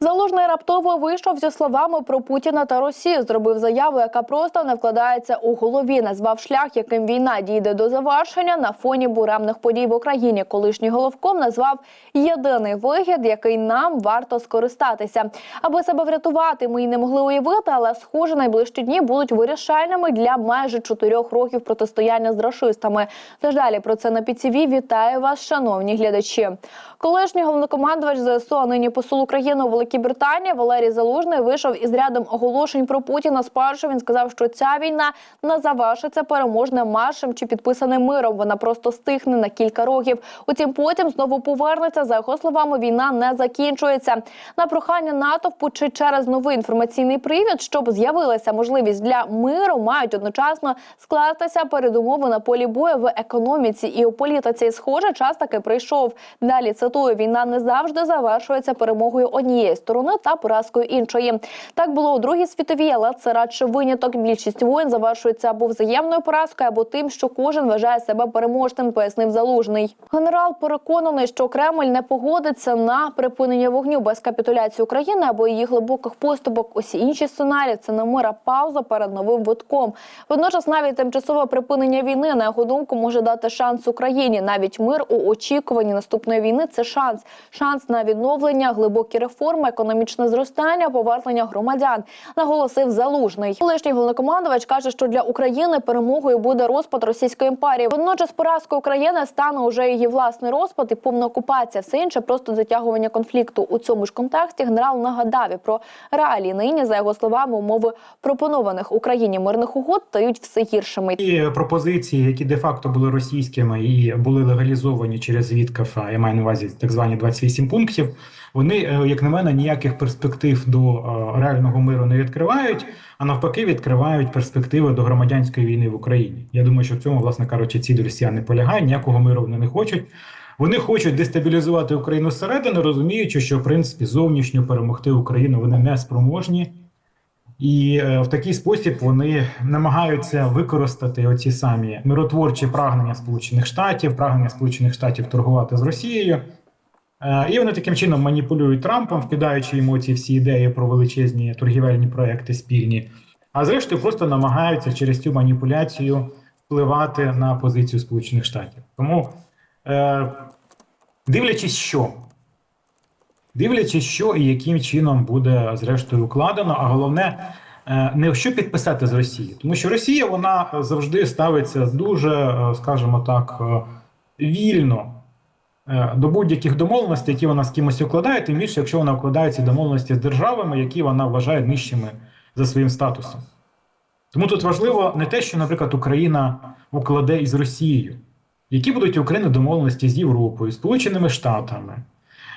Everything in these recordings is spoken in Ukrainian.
So Залужний раптово вийшов зі словами про Путіна та Росію. Зробив заяву, яка просто не вкладається у голові. Назвав шлях, яким війна дійде до завершення на фоні буремних подій в Україні. Колишній головком назвав єдиний вихід, який нам варто скористатися. Аби себе врятувати, ми й не могли уявити, але схоже, найближчі дні будуть вирішальними для майже чотирьох років протистояння з рашистами. Тож далі про це на ПІЦІВІ. Вітаю вас, шановні глядачі. Колишній головнокомандувач ЗСУ, а нині посол України у Великій Британії Валерій Залужний вийшов із рядом оголошень про Путіна. Спершу він сказав, що ця війна не завершиться переможним маршем чи підписаним миром. Вона просто стихне на кілька років. Утім, потім знову повернеться. За його словами, війна не закінчується. На прохання натовпу чи через новий інформаційний привід, щоб з'явилася можливість для миру, мають одночасно скластися передумови на полі бою в економіці і у політиці. Схоже, час таки прийшов. Далі цитую: війна не завжди завершується перемогою однієї сторони та поразкою іншої. Так було у другій світовій, але це радше виняток. Більшість воїн завершується або взаємною поразкою, або тим, що кожен вважає себе переможним, пояснив залужний. Генерал переконаний, що Кремль не погодиться на припинення вогню без капітуляції України або її глибоких поступок. Усі інші сценарії це не мира пауза перед новим витком. Водночас, навіть тимчасове припинення війни, на його думку, може дати шанс Україні. Навіть мир у очікуванні наступної війни це шанс. Шанс на відновлення, глибокі реформи, економічне зростання, повернення громадян. Наголосив залужний. Колишній головнокомандувач каже, що для України перемогою буде розпад Російської імперії. Водночас поразкою України стане уже її власний розпад і повна окупація. Все інше просто затягування конфлікту. У цьому ж контексті генерал нагадав і про реалії нині за його словами умови пропонованих Україні мирних угод стають все гіршими. Ті пропозиції, які де-факто були російськими і були легалізовані через Віткафа, я маю на увазі так звані 28 пунктів. Вони, е, як на мене, ніяких перспектив до е, реального миру не відкривають, а навпаки, відкривають перспективи до громадянської війни в Україні. Я думаю, що в цьому, власне кажучи, ціль росіян не полягає. Ніякого миру вони не хочуть. Вони хочуть дестабілізувати Україну зсередини, розуміючи, що в принципі зовнішньо перемогти Україну вони не спроможні. І е, в такий спосіб вони намагаються використати оці самі миротворчі прагнення Сполучених Штатів, прагнення Сполучених Штатів торгувати з Росією. Е, і вони таким чином маніпулюють Трампом, вкидаючи йому ці всі ідеї про величезні торгівельні проекти спільні. А зрештою, просто намагаються через цю маніпуляцію впливати на позицію Сполучених Штатів. Тому, е, дивлячись, що дивлячись, що і яким чином буде зрештою укладено, а головне. е, Не що підписати з Росії, тому що Росія вона завжди ставиться дуже, е, скажімо так, е, вільно до будь-яких домовленостей, які вона з кимось укладає, тим більше, якщо вона укладає ці домовленості з державами, які вона вважає нижчими за своїм статусом. Тому тут важливо не те, що, наприклад, Україна укладе із Росією, які будуть України домовленості з Європою, Сполученими Штатами.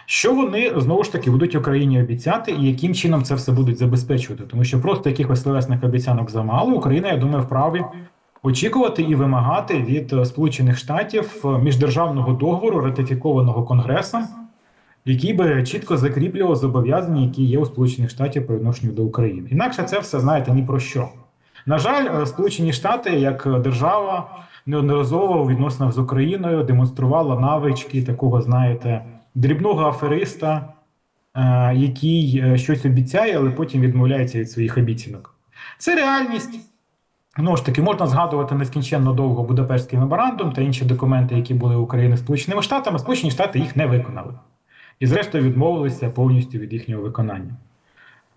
Що вони знову ж таки будуть Україні обіцяти, і яким чином це все будуть забезпечувати? Тому що просто якихось словесних обіцянок замало. Україна, я думаю, вправі очікувати і вимагати від е, Сполучених Штатів е, міждержавного договору, ратифікованого Конгресом, який би чітко закріплював зобов'язання, які є у Сполучених Штатів по відношенню до України. Інакше це все знаєте ні про що. На жаль, е, Сполучені Штати як держава неодноразово у відносинах з Україною демонструвала навички такого, знаєте, дрібного афериста, який щось обіцяє, але потім відмовляється від своїх обіцянок. Це реальність. Знову ж таки, можна згадувати нескінченно довго Будапештський меморандум та інші документи, які були України Сполученими Штатами. Сполучені Штати їх не виконали. І, зрештою, відмовилися повністю від їхнього виконання.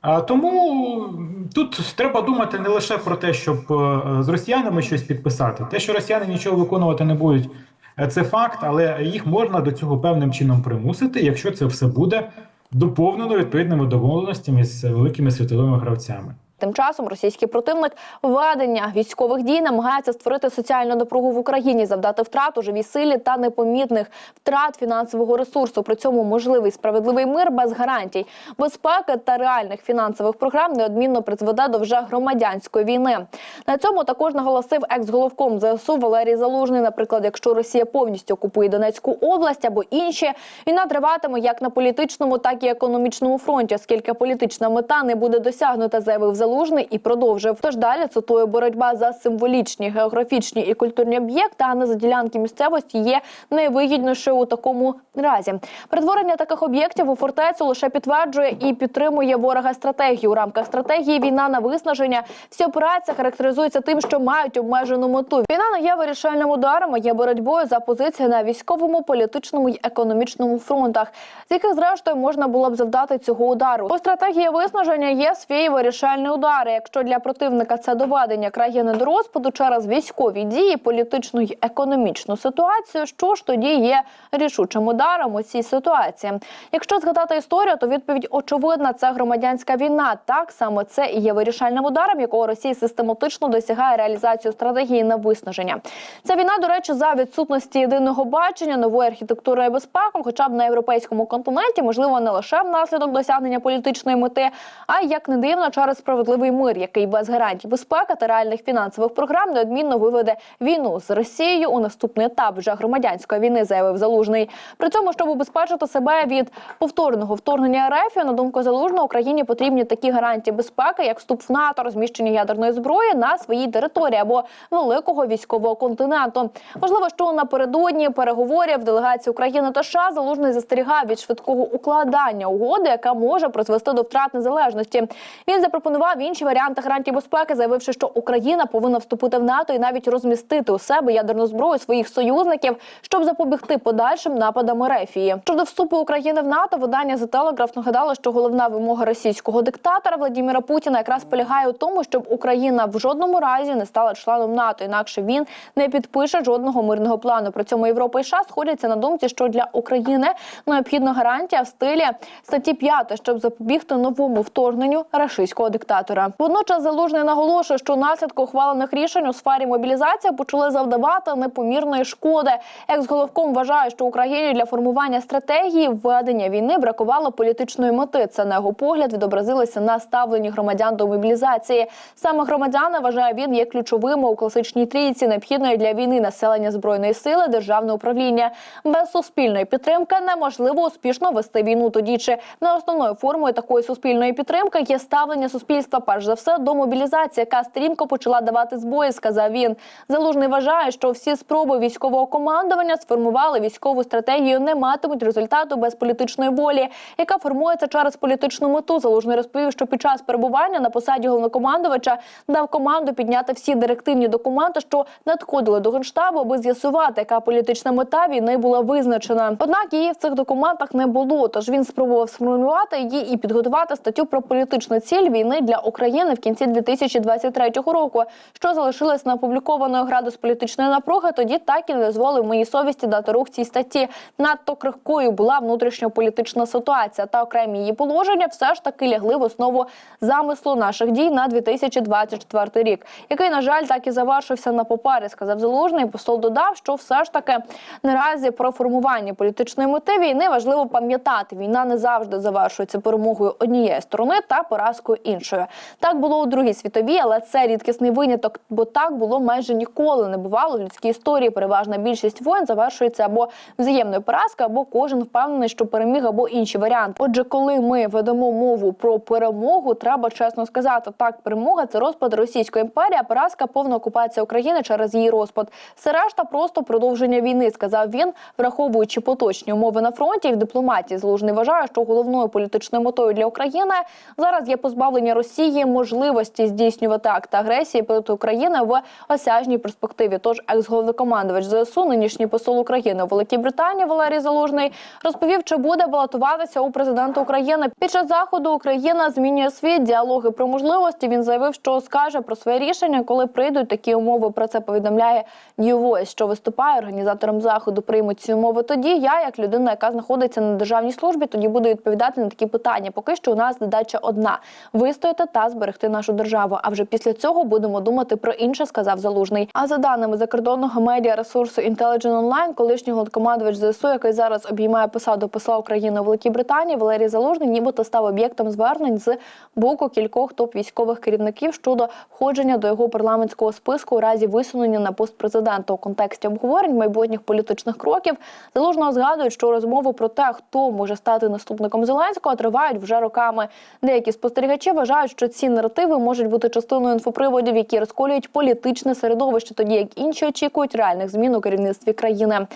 А, тому тут треба думати не лише про те, щоб е, з росіянами щось підписати. Те, що росіяни нічого виконувати не будуть, е, це факт, але їх можна до цього певним чином примусити, якщо це все буде доповнено відповідними домовленостями з великими світовими гравцями. Тим часом російський противник введення військових дій намагається створити соціальну напругу в Україні, завдати втрат у живій силі та непомітних втрат фінансового ресурсу. При цьому можливий справедливий мир без гарантій, безпеки та реальних фінансових програм неодмінно призведе до вже громадянської війни. На цьому також наголосив екс-головком ЗСУ Валерій Залужний. Наприклад, якщо Росія повністю окупує Донецьку область або інші, війна триватиме як на політичному, так і економічному фронті, оскільки політична мета не буде досягнута, заявив Залужний. І продовжив. Тож далі цитую, боротьба за символічні, географічні і культурні об'єкти, а не за ділянки місцевості є найвигіднішою у такому разі. Перетворення таких об'єктів у фортецю лише підтверджує і підтримує ворога стратегію. У рамках стратегії війна на виснаження. Всі операції характеризуються тим, що мають обмежену мету. Війна не є вирішальним ударом, а є боротьбою за позиції на військовому, політичному і економічному фронтах, з яких зрештою можна було б завдати цього удару. У стратегії виснаження є свій вирішальний удар. І Якщо для противника це доведення країни до розпаду через військові дії, політичну і економічну ситуацію, що ж тоді є рішучим ударом у цій ситуації? Якщо згадати історію, то відповідь очевидна: це громадянська війна. Так саме це і є вирішальним ударом, якого Росія систематично досягає реалізацію стратегії на виснаження. Ця війна, до речі, за відсутності єдиного бачення нової архітектури безпеки, хоча б на європейському континенті, можливо, не лише внаслідок досягнення політичної мети, а й, як не дивно, через справедливий мир, який без гарантій безпеки та реальних фінансових програм неодмінно виведе війну з Росією у наступний етап вже громадянської війни, заявив Залужний. При цьому, щоб убезпечити себе від повторного вторгнення РФ, на думку Залужного, Україні потрібні такі гарантії безпеки, як вступ в НАТО, розміщення ядерної зброї на своїй території або великого військового континенту. Можливо, що напередодні переговорів делегації України та США Залужний застерігав від швидкого укладання угоди, яка може призвести до втрат незалежності. Він запропонував інші варіанти гарантій безпеки, заявивши, що Україна повинна вступити в НАТО і навіть розмістити у себе ядерну зброю своїх союзників, щоб запобігти подальшим нападам Рефії. Щодо вступу України в НАТО, видання The Telegraph нагадало, що головна вимога російського диктатора Владіміра Путіна якраз полягає у тому, щоб Україна в жодному разі не стала членом НАТО, інакше він не підпише жодного мирного плану. При цьому Європа і США сходяться на думці, що для України необхідна гарантія в стилі статті 5, щоб запобігти новому вторгненню рашистського диктатора. Водночас залужний наголошує, що наслідку ухвалених рішень у сфері мобілізації почали завдавати непомірної шкоди. Екс-головком вважає, що Україні для формування стратегії введення війни бракувало політичної мети. Це на його погляд відобразилося на ставленні громадян до мобілізації. Саме громадяни вважає він є ключовими у класичній трійці, необхідної для війни населення збройної сили, державне управління. Без суспільної підтримки неможливо успішно вести війну. Тоді чи не основною формою такої суспільної підтримки є ставлення суспільства, перш за все, до мобілізації, яка стрімко почала давати збої, сказав він. Залужний вважає, що всі спроби військового командування сформували військову стратегію, не матимуть результату без політичної волі, яка формується через політичну мету. Залужний розповів, що під час перебування на посаді головнокомандувача дав команду підняти всі директивні документи, що надходили до генштабу, аби з'ясувати, яка політична мета війни була визначена. Однак її в цих документах не було. Тож він спробував сформулювати її і підготувати статтю про політичну ціль війни для України в кінці 2023 року, що залишилось неопублікованою градус політичної напруги. Тоді так і не дозволив моїй совісті дати рух цій статті. Надто крихкою була внутрішньополітична ситуація та окремі її положення все ж таки лягли в основу замислу наших дій на 2024 рік, який на жаль так і завершився на попарі. Сказав Залужний. Посол додав, що все ж таки наразі про формування політичної мети війни важливо пам'ятати. Війна не завжди завершується перемогою однієї сторони та поразкою іншої. Так було у другій світовій, але це рідкісний виняток, бо так було майже ніколи не бувало в людській історії. Переважна більшість воєн завершується або взаємною поразкою, або кожен впевнений, що переміг, або інші варіанти. Отже, коли ми ведемо мову про перемогу, треба чесно сказати, так перемога це розпад Російської імперії, а поразка повна окупація України через її розпад. Все решта просто продовження війни, сказав він, враховуючи поточні умови на фронті і в дипломатії. Злужний вважає, що головною політичною метою для України зараз є позбавлення Росії можливості здійснювати акти агресії проти України в осяжній перспективі. Тож екс-головнокомандувач ЗСУ, нинішній посол України у Великій Британії Валерій Залужний розповів, чи буде балотуватися у президента України. Під час заходу Україна змінює світ діалоги про можливості. Він заявив, що скаже про своє рішення, коли прийдуть такі умови. Про це повідомляє New Voice, що виступає організатором заходу. Приймуть ці умови. Тоді я, як людина, яка знаходиться на державній службі, тоді буду відповідати на такі питання. Поки що у нас задача одна: вистояти та зберегти нашу державу. А вже після цього будемо думати про інше, сказав Залужний. А за даними закордонного медіа ресурсу Intelligent Online, колишній головнокомандувач ЗСУ, який зараз обіймає посаду посла України у Великій Британії, Валерій Залужний, нібито став об'єктом звернень з боку кількох топ військових керівників щодо входження до його парламентського списку у разі висунення на пост президента у контексті обговорень майбутніх політичних кроків. Залужного згадують, що розмови про те, хто може стати наступником Зеленського, тривають вже роками. Деякі спостерігачі вважають, що ці наративи можуть бути частиною інфоприводів, які розколюють політичне середовище, тоді як інші очікують реальних змін у керівництві країни.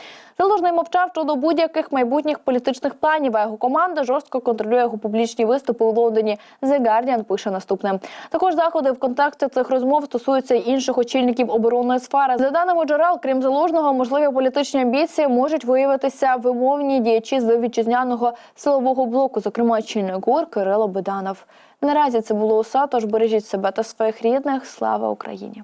Залужний мовчав щодо будь-яких майбутніх політичних планів. А його команда жорстко контролює його публічні виступи у Лондоні. The Guardian пише наступне. Також заходи в контексті цих розмов стосуються й інших очільників оборонної сфери. За даними джерел, крім залужного, можливі політичні амбіції можуть виявитися вимовні діячі з вітчизняного силового блоку, зокрема очільник ГУР Кирило Беданов. Наразі це було усе. Тож бережіть себе та своїх рідних. Слава Україні!